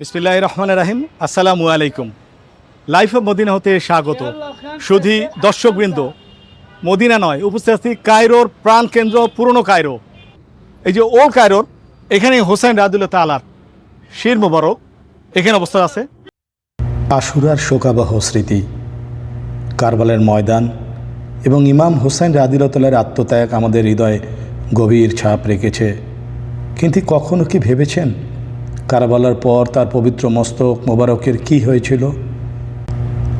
বিসমিল্লাহ রহমান রাহিম আসসালামু আলাইকুম। লাইফ অফ মদিনা হতে স্বাগত। সুধী দর্শকবৃন্দ, মদিনা নয়, উপস্থিত আছি কায়রোর প্রাণ কেন্দ্র পুরনো কায়রো। এই যে ওল্ড কায়রোর এখানে হোসেন রাদুল্লাহ তালার শির মোবারক। এখানে অবস্থা আছে। আশুরার শোকাবহ স্মৃতি, কারবালের ময়দান এবং ইমাম হোসেন রাদিলতলের আত্মত্যাগ আমাদের হৃদয়ে গভীর ছাপ রেখেছে। কিন্তু কখনো কি ভেবেছেন? কারবালার পর তার পবিত্র মস্তক মোবারকের কি হয়েছিল?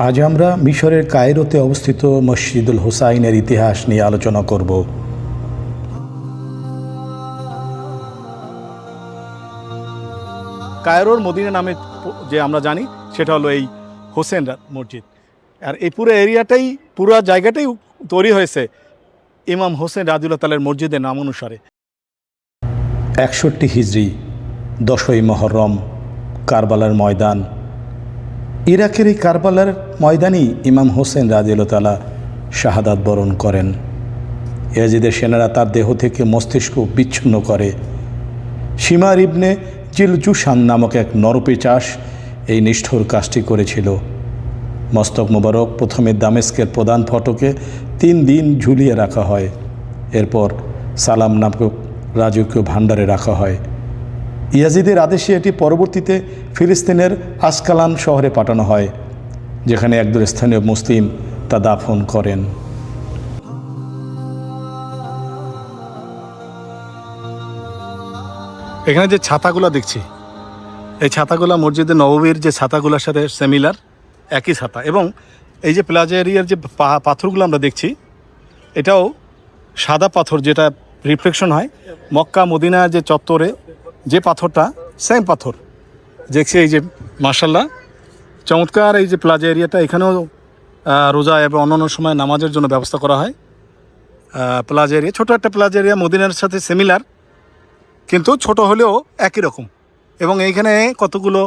আজ আমরা মিশরের কায়রোতে অবস্থিত মসজিদুল হোসাইনের ইতিহাস নিয়ে আলোচনা করব। কায়রোর মদিনা নামে যে আমরা জানি সেটা হলো এই হোসেন মসজিদ। আর এই পুরো এরিয়াটাই পুরো জায়গাটাই তৈরি হয়েছে ইমাম হোসেন রাজুল্লাহ তালের মসজিদের নাম অনুসারে। একষট্টি হিজড়ি। দশই মহরম, কারবালার ময়দান। ইরাকের এই কারবালার ময়দানই ইমাম হোসেন রাজিউল্লাহ শাহাদাত বরণ করেন। ইয়াজিদের সেনারা তার দেহ থেকে মস্তিষ্ক বিচ্ছিন্ন করে। সীমার ইবনে জিলজুসান নামক এক নরপিচাস এই নিষ্ঠুর কাজটি করেছিল। মস্তক মোবারক প্রথমে দামেস্কের প্রধান ফটকে তিন দিন ঝুলিয়ে রাখা হয়। এরপর সালাম নামক রাজকীয় ভাণ্ডারে রাখা হয়। ইয়াজিদের আদেশে এটি পরবর্তীতে ফিলিস্তিনের আসকালান শহরে পাঠানো হয়, যেখানে একদল স্থানীয় মুসলিম তা দাফন করেন। এখানে যে ছাতাগুলো দেখছি, এই ছাতাগুলো মসজিদে নববীর যে ছাতাগুলোর সাথে সেমিলার একই ছাতা। এবং এই যে প্লাজা এরিয়ার যে পাথরগুলো আমরা দেখছি, এটাও সাদা পাথর যেটা রিফ্লেকশন হয়, মক্কা মদিনা যে চত্বরে যে পাথরটা সেম পাথর। দেখছি এই যে মার্শাল্লাহ চমৎকার এই যে প্লাজা এরিয়াটা এখানেও রোজা এবং অন্যান্য সময় নামাজের জন্য ব্যবস্থা করা হয়। প্লাজা এরিয়া ছোটো একটা প্লাজা এরিয়া মদিনার সাথে সিমিলার কিন্তু ছোট হলেও একই রকম। এবং এইখানে কতগুলো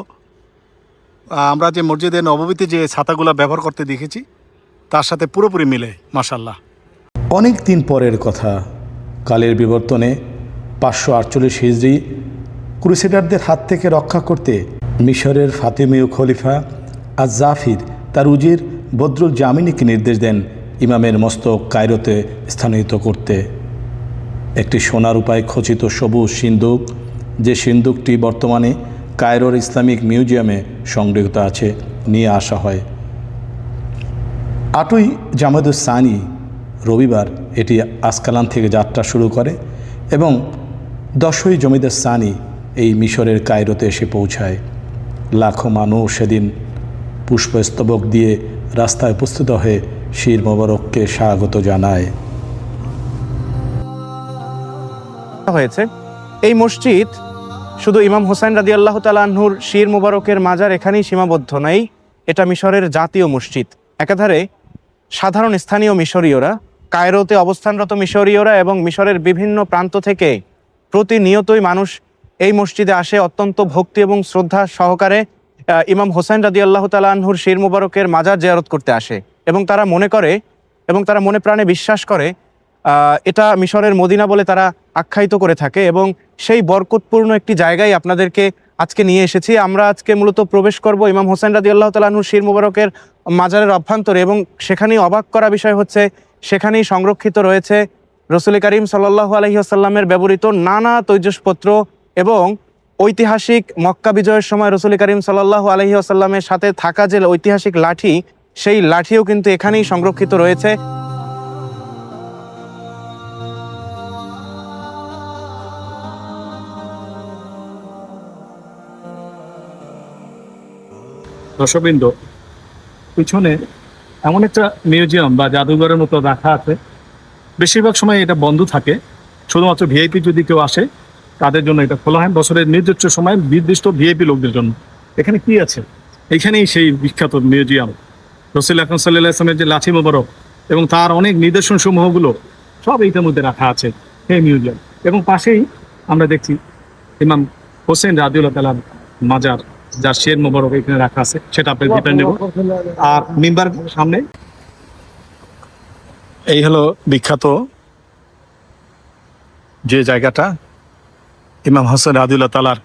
আমরা যে মসজিদে, নববীতে যে ছাতাগুলো ব্যবহার করতে দেখেছি, তার সাথে পুরোপুরি মিলে মাসাল্লাহ অনেক দিন পরের কথা, কালের বিবর্তনে পাঁচশো আটচল্লিশ হিজড়ি ক্রুসেডারদের হাত থেকে রক্ষা করতে মিশরের ফাতেমীয় খলিফা আজ জাফির তার উজির বদরুল জামিনীকে নির্দেশ দেন ইমামের মস্তক কায়রোতে স্থানিত করতে। একটি সোনার উপায় খচিত সবুজ সিন্দুক, যে সিন্দুকটি বর্তমানে কায়রোর ইসলামিক মিউজিয়ামে সংগৃহীত আছে, নিয়ে আসা হয়। আটই জামাদুস সানি রবিবার এটি আসকালান থেকে যাত্রা শুরু করে এবং দশই জমিদার সানি এই মিশরের কায়রোতে এসে পৌঁছায়। লাখো মানুষ সেদিন পুষ্পস্তবক দিয়ে রাস্তায় উপস্থিত হয়ে শির মোবারককে স্বাগত জানায়। হয়েছে। এই মসজিদ শুধু ইমাম হোসেন রাদি আল্লাহ তালাহুর শির মুবারকের মাজার এখানেই সীমাবদ্ধ নাই, এটা মিশরের জাতীয় মসজিদ। একাধারে সাধারণ স্থানীয় মিশরীয়রা, কায়রোতে অবস্থানরত মিশরীয়রা এবং মিশরের বিভিন্ন প্রান্ত থেকে প্রতিনিয়তই মানুষ এই মসজিদে আসে অত্যন্ত ভক্তি এবং শ্রদ্ধা সহকারে ইমাম হোসেন রাদি আল্লাহ তালাহুর শির মুবারকের মাজার জেয়ারত করতে আসে এবং তারা মনে করে এবং তারা মনে প্রাণে বিশ্বাস করে এটা মিশরের মদিনা বলে তারা আখ্যায়িত করে থাকে এবং সেই বরকতপূর্ণ একটি জায়গায় আপনাদেরকে আজকে নিয়ে এসেছি। আমরা আজকে মূলত প্রবেশ করব ইমাম হোসেন রাদি আল্লাহ তালাহুর শির মুবারকের মাজারের অভ্যন্তরে এবং সেখানেই অবাক করা বিষয় হচ্ছে, সেখানেই সংরক্ষিত রয়েছে রসুল করিম সাল্লাহ আলহিহাসাল্লামের ব্যবহৃত নানা তৈজসপত্র এবং ঐতিহাসিক মক্কা বিজয়ের সময় রসুল করিম সাল্লাহ আলহি আসাল্লামের সাথে থাকা যে ঐতিহাসিক লাঠি, সেই লাঠিও কিন্তু এখানেই সংরক্ষিত রয়েছে। দর্শকবৃন্দ, পিছনে এমন একটা মিউজিয়াম বা জাদুঘরের মতো রাখা আছে। বেশিরভাগ সময় এটা বন্ধ থাকে। শুধুমাত্র ভিআইপি যদি কেউ আসে তাদের জন্য এটা খোলা হয়। বছরের নির্দিষ্ট সময় নির্দিষ্ট ভিআইপি লোকদের জন্য। এখানে কি আছে? এখানেই সেই বিখ্যাত মিউজিয়াম। রসুল আকরম সাল্লাহ আসলামের যে লাঠি মোবারক এবং তার অনেক নিদর্শন সমূহগুলো সব এইটার মধ্যে রাখা আছে এই মিউজিয়াম। এবং পাশেই আমরা দেখছি ইমাম হোসেন রাদিউল্লাহ তালার মাজার, যার শের মোবারক এখানে রাখা আছে, সেটা আপনি ডিপেন্ড নেব। আর মেম্বার সামনে এই হলো বিখ্যাত যে জায়গাটা ইমাম হোসেন রাদিউল্লাহ তালার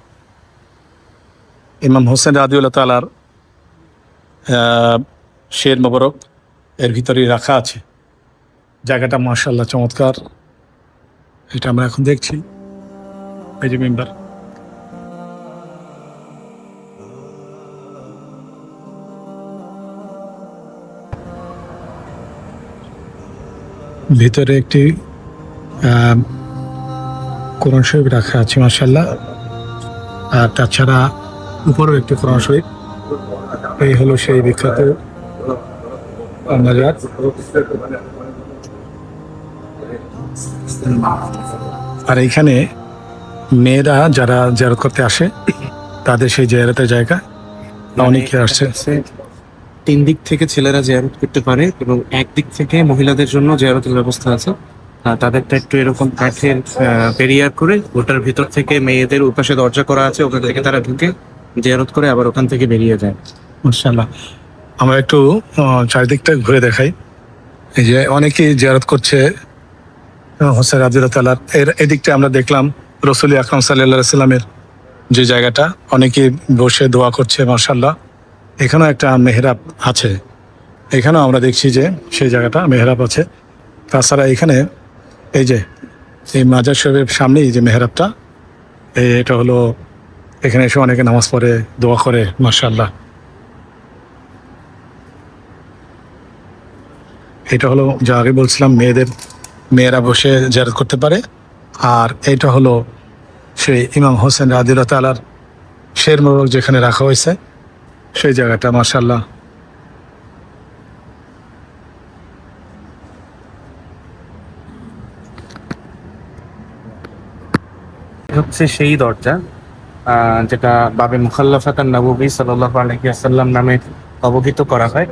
ইমাম হোসেন রাদিউল্লাহ তালার শের মোবারক এর ভিতরেই রাখা আছে। জায়গাটা মার্শাল্লাহ চমৎকার। এটা আমরা এখন দেখছি। এই যে মেম্বার। ভিতরে একটি কোরআন শরীফ রাখা আছে মার্শাল্লাহ আর তাছাড়া উপরেও একটি কোরআন শরীফ। এই হলো সেই বিখ্যাত মাজার। আর এইখানে মেয়েরা যারা জেরত করতে আসে তাদের সেই জেরতের জায়গা। অনেকে আসছে। তিন দিক থেকে ছেলেরা জিয়ারত করতে পারে এবং একদিক থেকে মহিলাদের জন্য জিয়ারতের ব্যবস্থা আছে। তাদেরটা একটু এরকম কাঠের বেরিয়ার করে ওটার ভিতর থেকে মেয়েদের উপাসে দরজা করা আছে, ওখান থেকে তারা ঢুকে জিয়ারত করে আবার ওখান থেকে বেরিয়ে যায়। মার্শাল্লাহ আমরা একটু চারিদিকটা ঘুরে দেখাই। এই যে অনেকেই জিয়ারত করছে হোসেন রাজিউল্লাহ তালার। এর এদিকটা আমরা দেখলাম, রসুল আকরম সাল্লাহ সাল্লামের যে জায়গাটা অনেকে বসে দোয়া করছে মার্শাল্লাহ এখানেও একটা মেহরাব আছে। এখানেও আমরা দেখছি যে সেই জায়গাটা মেহরাব আছে। তাছাড়া এখানে এই যে, এই মাজার শরীফের সামনেই যে মেহরাবটা, এই এটা হলো, এখানে এসে অনেকে নামাজ পড়ে, দোয়া করে মার্শাল্লাহ এটা হলো, যা আগে বলছিলাম, মেয়েদের, মেয়েরা বসে জারত করতে পারে। আর এটা হলো, সেই ইমাম হোসেন রাদিল তালার শের মোরক যেখানে রাখা হয়েছে, সেই জায়গাটা মার্শাল্লাহ হচ্ছে সেই দরজা যেটা বাবে মুখাল্লাফাতান নবী সাল্লাহ আলহিয়াসাল্লাম নামে অবহিত করা হয়।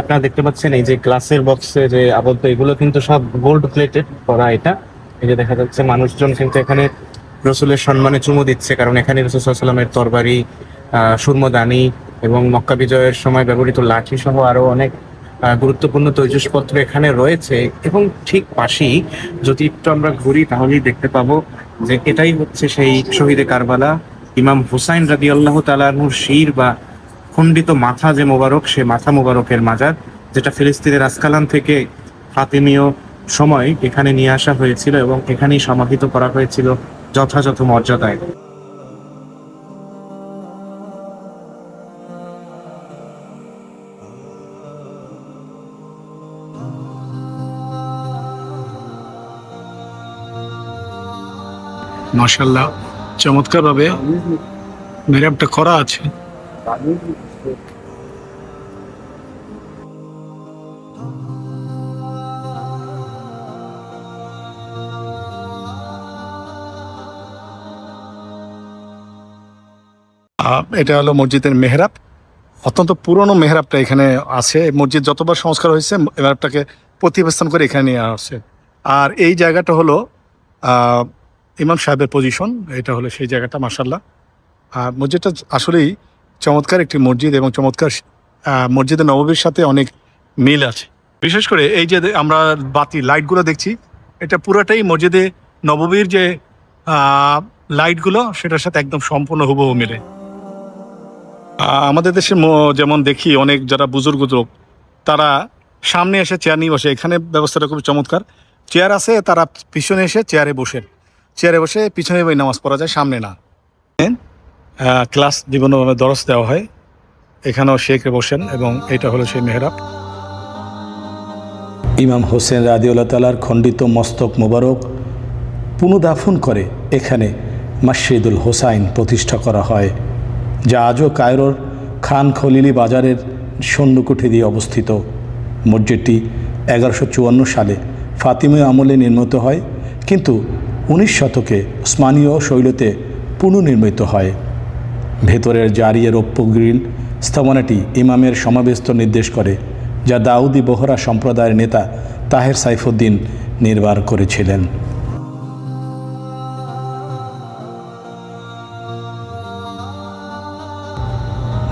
আপনারা দেখতে পাচ্ছেন এই যে গ্লাসের বক্সে যে আবদ্ধ, এগুলো কিন্তু সব গোল্ড প্লেটেড করা এটা। এই যে দেখা যাচ্ছে মানুষজন কিন্তু এখানে রসুলের সম্মানে চুমু দিচ্ছে, কারণ এখানে রসুল সাল্লামের তরবারি সুরমদানি এবং মক্কা বিজয়ের সময় ব্যবহৃত লাঠি সহ আরও অনেক গুরুত্বপূর্ণ তৈজসপত্র এখানে রয়েছে এবং ঠিক পাশেই, যদি একটু আমরা ঘুরি, তাহলেই দেখতে পাবো যে এটাই হচ্ছে সেই শহীদে কারবালা, ইমাম হুসাইন রাদি আল্লাহ তালাহুর শির বা খণ্ডিত মাথা যে মোবারক, সে মাথা মোবারকের মাজার, যেটা ফিলিস্তিনের আসকালান থেকে ফাতিমীয় সময় এখানে নিয়ে আসা হয়েছিল এবং এখানেই সমাহিত করা হয়েছিল যথাযথ মর্যাদায়। মার্শাল্লাহ চমৎকারভাবে মেহরাবটা করা আছে। এটা হলো মসজিদের মেহরাব। অত্যন্ত পুরনো মেহরাবটা এখানে আছে। মসজিদ যতবার সংস্কার হয়েছে, মেহরাবটাকে প্রতিবেশন করে এখানে নিয়ে আসছে। আর এই জায়গাটা হলো ইমাম সাহেবের পজিশন এটা হলো সেই জায়গাটা মাসাল্লাহ আর মসজিদটা আসলেই চমৎকার একটি মসজিদ এবং চমৎকার আহ, মসজিদের নববীর সাথে অনেক মিল আছে। বিশেষ করে এই যে আমরা বাতি লাইটগুলো দেখছি এটা পুরাটাই মসজিদে নববীর যে লাইটগুলো সেটার সাথে একদম সম্পূর্ণ হুবহু মিলে। আমাদের দেশে যেমন দেখি অনেক যারা বুজুর্গ লোক তারা সামনে এসে চেয়ার নিয়ে বসে। এখানে ব্যবস্থাটা খুব চমৎকার। চেয়ার আছে তারা পিছনে এসে চেয়ারে বসেন চেয়ারে বসে পিছনে নামাজ পড়া যায়, সামনে না। ক্লাস জীবনভাবে দরস দেওয়া হয়। এখানেও শেখ বসেন এবং এটা হলো সেই মেহরাব। ইমাম হোসেন রাদিউল্লাহ তালার খণ্ডিত মস্তক মোবারক পুনদাফন করে এখানে মসজিদুল হোসাইন প্রতিষ্ঠা করা হয়, যা আজও কায়রোর খান খলিলি বাজারের সৈন্যকুঠি দিয়ে অবস্থিত। মসজিদটি এগারোশো সালে ফাতিমীয় আমলে নির্মিত হয়, কিন্তু উনিশ শতকে ওসমানীয় শৈলীতে পুনর্নির্মিত হয়। ভেতরের জারিয়ে রৌপ্য গ্রিল স্থাপনাটি ইমামের সমাবেশ নির্দেশ করে, যা দাউদি bohra সম্প্রদায়ের নেতা তাহের সাইফুদ্দিন নির্মাণ করেছিলেন।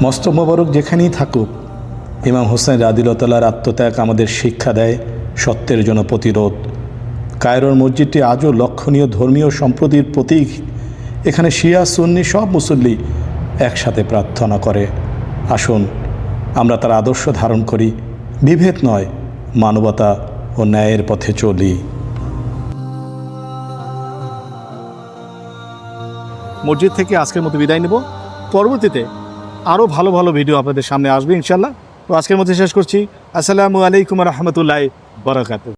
মস্ত মোবারক যেখানেই থাকুক, ইমাম হোসেন রাদিলতালার আত্মত্যাগ আমাদের শিক্ষা দেয় সত্যের জন্য প্রতিরোধ। কায়রোর মসজিদটি আজও লক্ষণীয়, ধর্মীয় সম্প্রতির প্রতীক। এখানে শিয়া, সুন্নি সব মুসল্লি একসাথে প্রার্থনা করে। আসুন, আমরা তার আদর্শ ধারণ করি। বিভেদ নয়, মানবতা ও ন্যায়ের পথে চলি। মসজিদ থেকে আজকের মতো বিদায় নেব। পরবর্তীতে আরও ভালো ভালো ভিডিও আপনাদের সামনে আসবে ইনশাল্লাহ তো আজকের মধ্যে শেষ করছি। আসসালামু আলাইকুম রহমতুল্লাহ বরাকাতু